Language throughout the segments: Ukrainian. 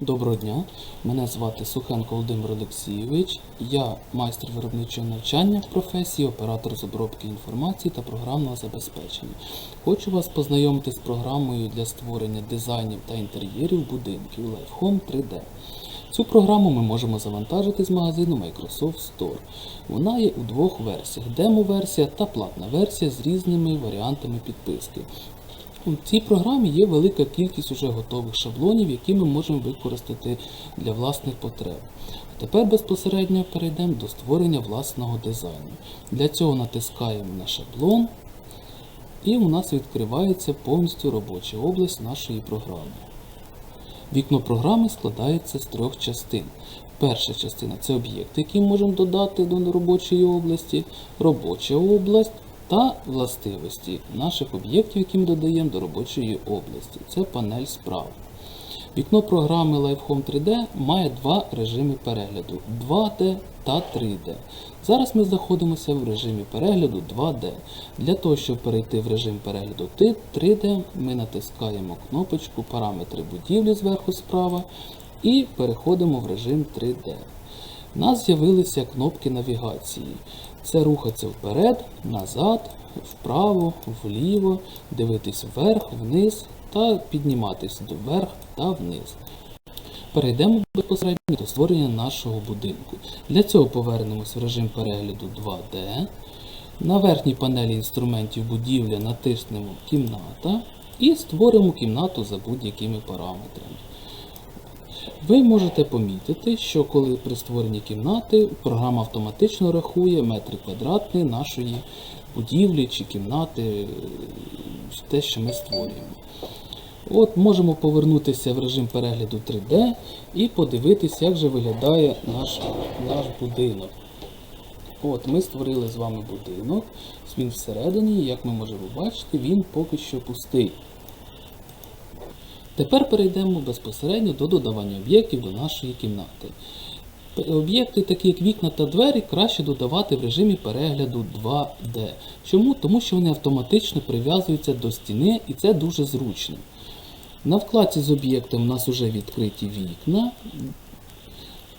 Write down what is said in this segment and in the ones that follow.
Доброго дня, мене звати Сухенко Володимир Олексійович. Я майстер виробничого навчання в професії, оператор з обробки інформації та програмного забезпечення. Хочу вас познайомити з програмою для створення дизайнів та інтер'єрів будинків Lifehome 3D. Цю програму ми можемо завантажити з магазину Microsoft Store. Вона є у двох версіях: демо-версія та платна версія з різними варіантами підписки. У цій програмі є велика кількість уже готових шаблонів, які ми можемо використати для власних потреб. Тепер безпосередньо перейдемо до створення власного дизайну. Для цього натискаємо на шаблон, і у нас відкривається повністю робоча область нашої програми. Вікно програми складається з трьох частин. Перша частина це об'єкти, які можемо додати до робочої області, робоча область та властивості наших об'єктів, які ми додаємо до робочої області. Це панель справ. Вікно програми Lifehome 3D має два режими перегляду 2D та 3D. Зараз ми знаходимося в режимі перегляду 2D. Для того, щоб перейти в режим перегляду 3D, ми натискаємо кнопочку Параметри будівлі зверху справа і переходимо в режим 3D. У нас з'явилися кнопки навігації. Це рухатися вперед, назад, вправо, вліво, дивитись вверх, вниз та підніматись вверх та вниз. Перейдемо безпосередньо до створення нашого будинку. Для цього повернемось в режим перегляду 2D. На верхній панелі інструментів будівля натиснемо Кімната і створимо кімнату за будь-якими параметрами. Ви можете помітити, що коли при створенні кімнати програма автоматично рахує метри квадратні нашої будівлі чи кімнати, те, що ми створюємо. От можемо повернутися в режим перегляду 3D і подивитися, як же виглядає наш, наш будинок. От, ми створили з вами будинок. Він всередині, як ми можемо бачити, він поки що пустий. Тепер перейдемо безпосередньо до додавання об'єктів до нашої кімнати. Об'єкти, такі як вікна та двері, краще додавати в режимі перегляду 2D. Чому? Тому що вони автоматично прив'язуються до стіни і це дуже зручно. На вкладці з об'єктом у нас вже відкриті вікна.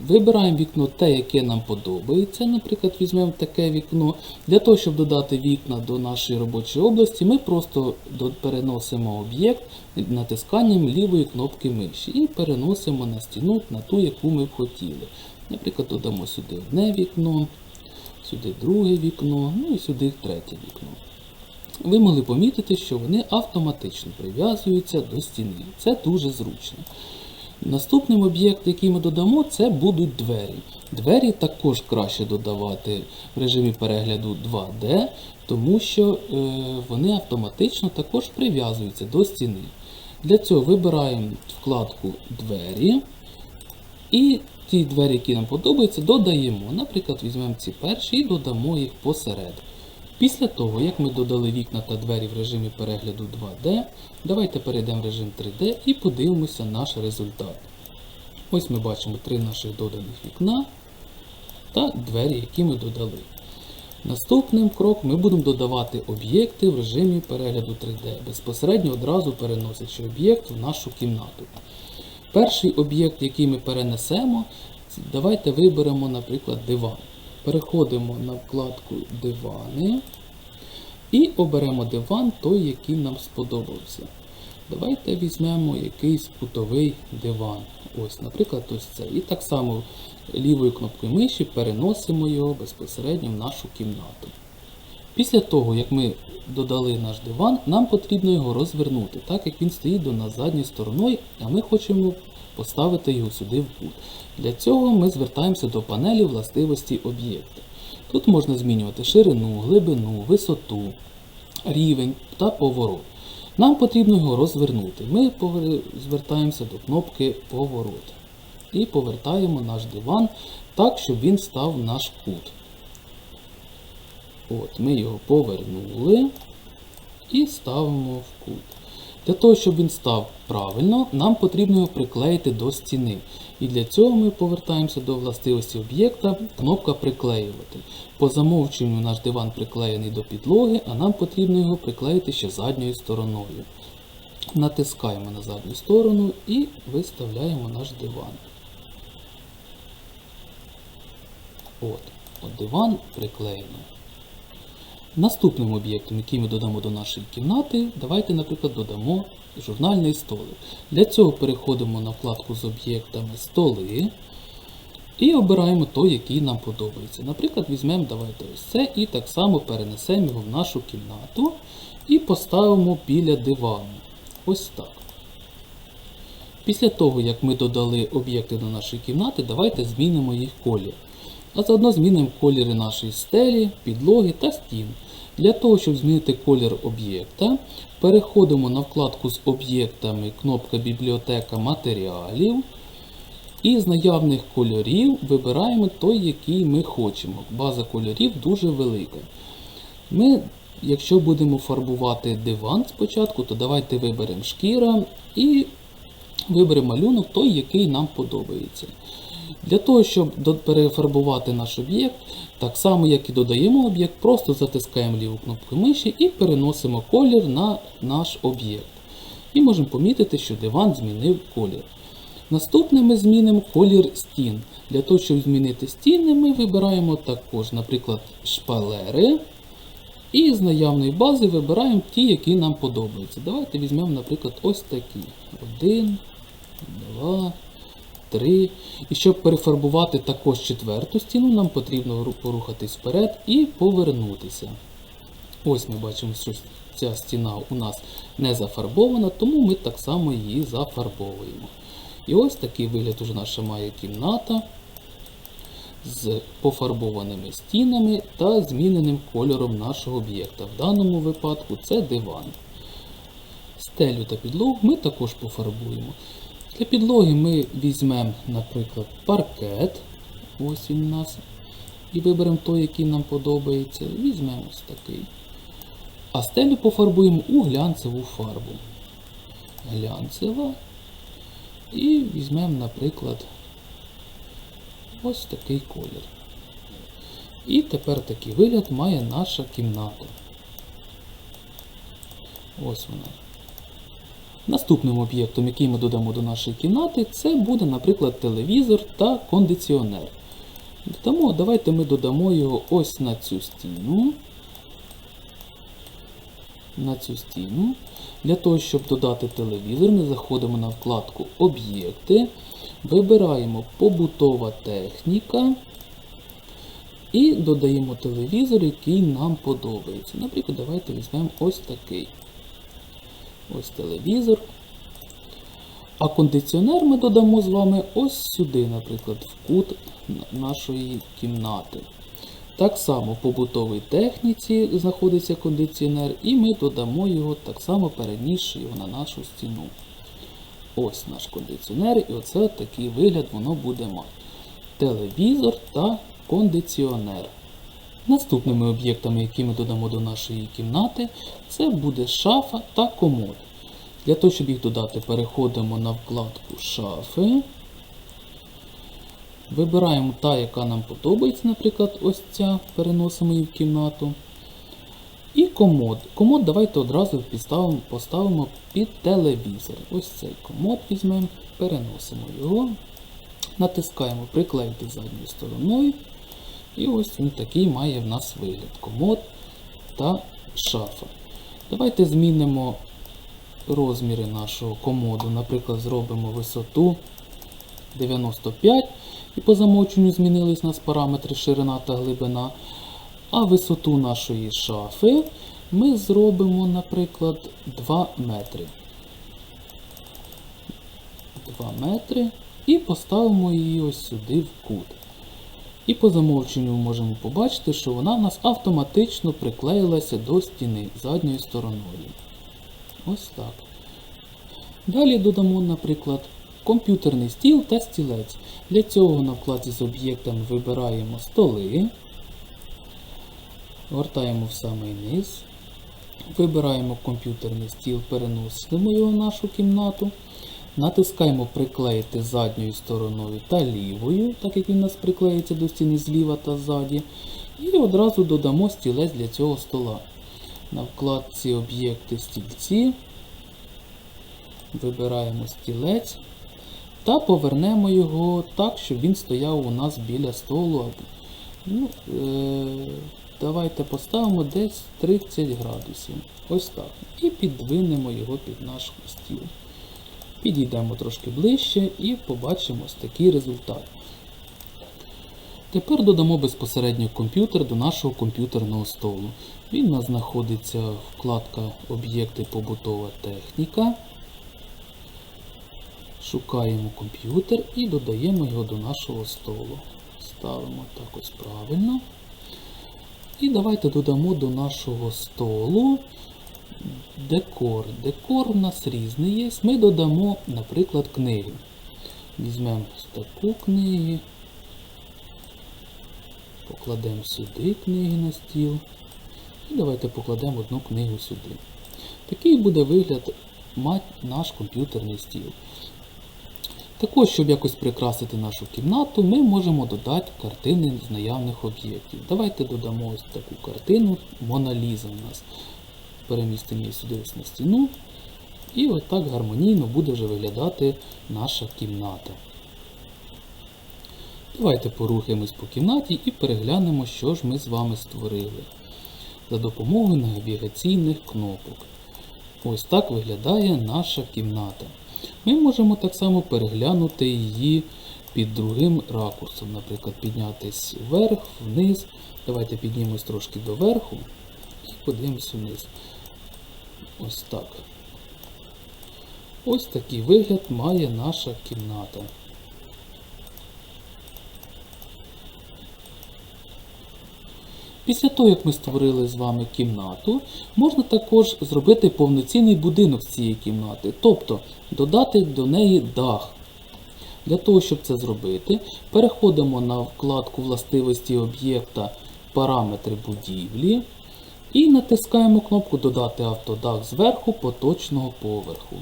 Вибираємо вікно те, яке нам подобається. Наприклад, візьмемо таке вікно. Для того, щоб додати вікна до нашої робочої області, ми просто переносимо об'єкт натисканням лівої кнопки миші і переносимо на стіну на ту, яку ми б хотіли. Наприклад, додамо сюди одне вікно, сюди друге вікно, ну і сюди третє вікно. Ви могли помітити, що вони автоматично прив'язуються до стіни. Це дуже зручно. Наступним об'єкт, який ми додамо, це будуть двері. Двері також краще додавати в режимі перегляду 2D, тому що е, вони автоматично також прив'язуються до стіни. Для цього вибираємо вкладку Двері і ті двері, які нам подобаються, додаємо. Наприклад, візьмемо ці перші і додамо їх посеред. Після того, як ми додали вікна та двері в режимі перегляду 2D, давайте перейдемо в режим 3D і подивимося наш результат. Ось ми бачимо три наших доданих вікна та двері, які ми додали. Наступним кроком ми будемо додавати об'єкти в режимі перегляду 3D, безпосередньо одразу переносячи об'єкт в нашу кімнату. Перший об'єкт, який ми перенесемо, давайте виберемо, наприклад, диван. Переходимо на вкладку Дивани і оберемо диван той, який нам сподобався. Давайте візьмемо якийсь кутовий диван. Ось, наприклад, ось цей. І так само лівою кнопкою миші переносимо його безпосередньо в нашу кімнату. Після того, як ми додали наш диван, нам потрібно його розвернути, так як він стоїть до нас задньою стороною, а ми хочемо поставити його сюди в кут. Для цього ми звертаємося до панелі властивості об'єкта. Тут можна змінювати ширину, глибину, висоту, рівень та поворот. Нам потрібно його розвернути. Ми звертаємося до кнопки Поворот і повертаємо наш диван так, щоб він став наш кут. От, ми його повернули і ставимо в кут. Для того, щоб він став правильно, нам потрібно його приклеїти до стіни. І для цього ми повертаємося до властивості об'єкта, кнопка приклеювати. По замовченню наш диван приклеєний до підлоги, а нам потрібно його приклеїти ще задньою стороною. натискаємо на задню сторону і виставляємо наш диван. От, от диван приклеєно. Наступним об'єктом, який ми додамо до нашої кімнати, давайте, наприклад, додамо журнальний столик. Для цього переходимо на вкладку з об'єктами столи і обираємо той, який нам подобається. Наприклад, візьмемо давайте ось це і так само перенесемо його в нашу кімнату і поставимо біля дивану. Ось так. Після того, як ми додали об'єкти до нашої кімнати, давайте змінимо їх колір. А заодно змінимо кольори нашої стелі, підлоги та стін. Для того, щоб змінити колір об'єкта, переходимо на вкладку з об'єктами кнопка Бібліотека матеріалів. І з наявних кольорів вибираємо той, який ми хочемо. База кольорів дуже велика. Ми, якщо будемо фарбувати диван спочатку, то давайте виберемо шкіра і виберемо малюнок той, який нам подобається. Для того, щоб перефарбувати наш об'єкт, так само як і додаємо об'єкт, просто затискаємо ліву кнопку миші і переносимо колір на наш об'єкт. І можемо помітити, що диван змінив колір. Наступне ми змінимо колір стін. Для того, щоб змінити стіни, ми вибираємо також, наприклад, шпалери. І з наявної бази вибираємо ті, які нам подобаються. Давайте візьмемо, наприклад, ось такі. Один, два, три. І щоб перефарбувати також четверту стіну, нам потрібно порухатись вперед і повернутися. Ось ми бачимо, що ця стіна у нас не зафарбована, тому ми так само її зафарбовуємо. І ось такий вигляд уже наша має кімната з пофарбованими стінами та зміненим кольором нашого об'єкта. В даному випадку це диван. Стелю та підлогу ми також пофарбуємо. Для підлоги ми візьмемо, наприклад, паркет. Ось він у нас. І виберемо той, який нам подобається. Візьмемо ось такий. А стелю пофарбуємо у глянцеву фарбу. Глянцева. І візьмемо, наприклад, ось такий колір. І тепер такий вигляд має наша кімната. Ось вона. Наступним об'єктом, який ми додамо до нашої кімнати, це буде, наприклад, телевізор та кондиціонер. Додамо, давайте ми додамо його ось на цю стіну. На цю стіну. Для того, щоб додати телевізор, ми заходимо на вкладку Об'єкти, вибираємо Побутова техніка і додаємо телевізор, який нам подобається. Наприклад, давайте візьмемо ось такий. Ось телевізор. А кондиціонер ми додамо з вами ось сюди, наприклад, в кут нашої кімнати. Так само в побутовій техніці знаходиться кондиціонер, і ми додамо його так само перенісши його на нашу стіну. Ось наш кондиціонер, і оце такий вигляд воно буде мати. Телевізор та кондиціонер. Наступними об'єктами, які ми додамо до нашої кімнати, це буде шафа та комод. Для того, щоб їх додати, переходимо на вкладку шафи. Вибираємо та, яка нам подобається, наприклад, ось ця, переносимо її в кімнату. І комод. Комод давайте одразу поставимо під телевізор. Ось цей комод візьмемо, переносимо його, натискаємо приклеїти задньою стороною. І ось він такий має в нас вигляд. Комод та шафа. Давайте змінимо розміри нашого комоду. Наприклад, зробимо висоту 95 і по замовченню змінились у нас параметри ширина та глибина. А висоту нашої шафи ми зробимо, наприклад, 2 метри. 2 метри і поставимо її ось сюди в кут. І по замовченню ми можемо побачити, що вона в нас автоматично приклеїлася до стіни задньою стороною. Ось так. Далі додамо, наприклад, комп'ютерний стіл та стілець. Для цього на вкладі з об'єктами вибираємо столи, гортаємо в самий низ, вибираємо комп'ютерний стіл, переносимо його в нашу кімнату. Натискаємо приклеїти задньою стороною та лівою, так як він у нас приклеїться до стіни зліва та ззаді. І одразу додамо стілець для цього стола. На вкладці об'єкти стільці Вибираємо стілець та повернемо його так, щоб він стояв у нас біля столу. Ну, е- давайте поставимо десь 30 градусів. Ось так. І підвинемо його під наш стіл. Підійдемо трошки ближче і побачимо ось такий результат. Тепер додамо безпосередньо комп'ютер до нашого комп'ютерного столу. Він у нас знаходиться вкладка Об'єкти побутова техніка. Шукаємо комп'ютер і додаємо його до нашого столу. Ставимо так ось правильно. І давайте додамо до нашого столу декор. Декор у нас різний є. Ми додамо, наприклад, книги. Візьмемо таку книгу. Покладемо сюди книги на стіл. І давайте покладемо одну книгу сюди. Такий буде вигляд мати наш комп'ютерний стіл. Також, щоб якось прикрасити нашу кімнату, ми можемо додати картини з наявних об'єктів. Давайте додамо ось таку картину Мона Ліза у нас. Перемістимо її сюди ось на стіну. І отак гармонійно буде вже виглядати наша кімната. Давайте порухаємось по кімнаті і переглянемо, що ж ми з вами створили. За допомогою навігаційних кнопок. Ось так виглядає наша кімната. Ми можемо так само переглянути її під другим ракурсом. Наприклад, піднятись вверх, вниз. Давайте піднімемось трошки доверху і подивимось вниз. Ось так. Ось такий вигляд має наша кімната. Після того, як ми створили з вами кімнату, можна також зробити повноцінний будинок з цієї кімнати, тобто додати до неї дах. Для того, щоб це зробити, переходимо на вкладку властивості об'єкта Параметри будівлі і натискаємо кнопку Додати автодах зверху поточного поверху.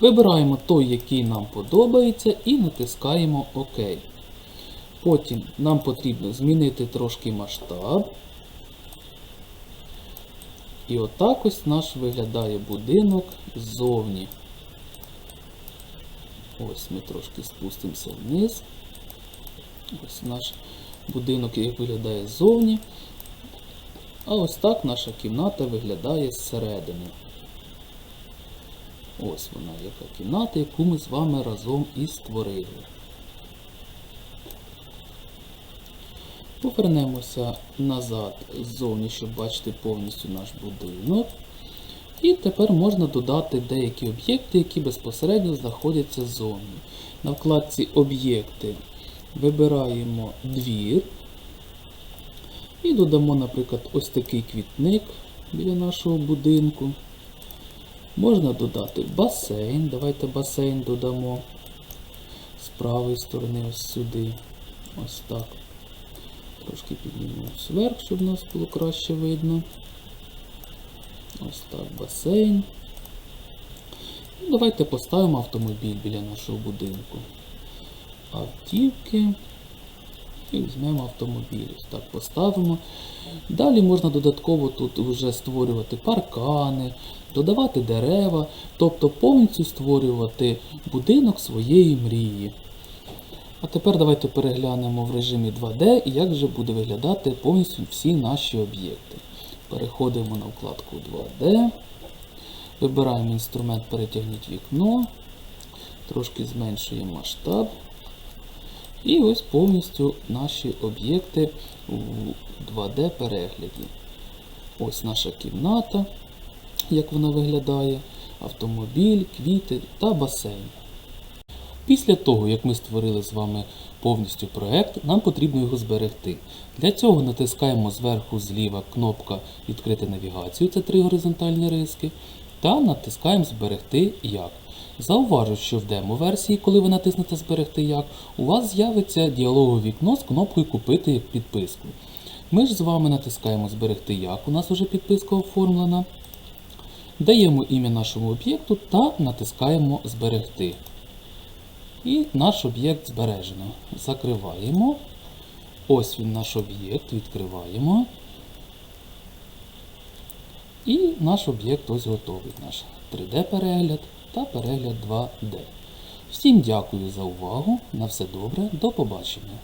Вибираємо той, який нам подобається, і натискаємо ОК. Потім нам потрібно змінити трошки масштаб. І отак ось наш виглядає будинок ззовні. Ось ми трошки спустимося вниз. Ось наш будинок виглядає ззовні. А ось так наша кімната виглядає зсередини. Ось вона, яка кімната, яку ми з вами разом і створили. Повернемося назад ззовні, щоб бачити повністю наш будинок. І тепер можна додати деякі об'єкти, які безпосередньо знаходяться ззовні. На вкладці Об'єкти вибираємо двір. І додамо, наприклад, ось такий квітник біля нашого будинку. Можна додати басейн. Давайте басейн додамо з правої сторони ось сюди. Ось так. Трошки піднімемось вверх, щоб нас було краще видно. Ось так, басейн. Давайте поставимо автомобіль біля нашого будинку. Автівки. І візьмемо автомобіль. Ось так поставимо. Далі можна додатково тут вже створювати паркани, додавати дерева, тобто повністю створювати будинок своєї мрії. А тепер давайте переглянемо в режимі 2D, і як же буде виглядати повністю всі наші об'єкти. Переходимо на вкладку 2D. Вибираємо інструмент Перетягніть вікно. Трошки зменшуємо масштаб. І ось повністю наші об'єкти у 2D перегляді. Ось наша кімната, як вона виглядає, автомобіль, квіти та басейн. Після того, як ми створили з вами повністю проект, нам потрібно його зберегти. Для цього натискаємо зверху зліва кнопка Відкрити навігацію, це три горизонтальні риски, та натискаємо Зберегти як. Зауважу, що в демо-версії, коли ви натиснете Зберегти як, у вас з'явиться діалогове вікно з кнопкою Купити підписку. Ми ж з вами натискаємо Зберегти як, у нас вже підписка оформлена. Даємо ім'я нашому об'єкту та натискаємо Зберегти. І наш об'єкт збережено. Закриваємо. Ось він наш об'єкт, відкриваємо. І наш об'єкт ось готовий. Наш 3D-перегляд та перегляд 2D. Всім дякую за увагу. На все добре. До побачення.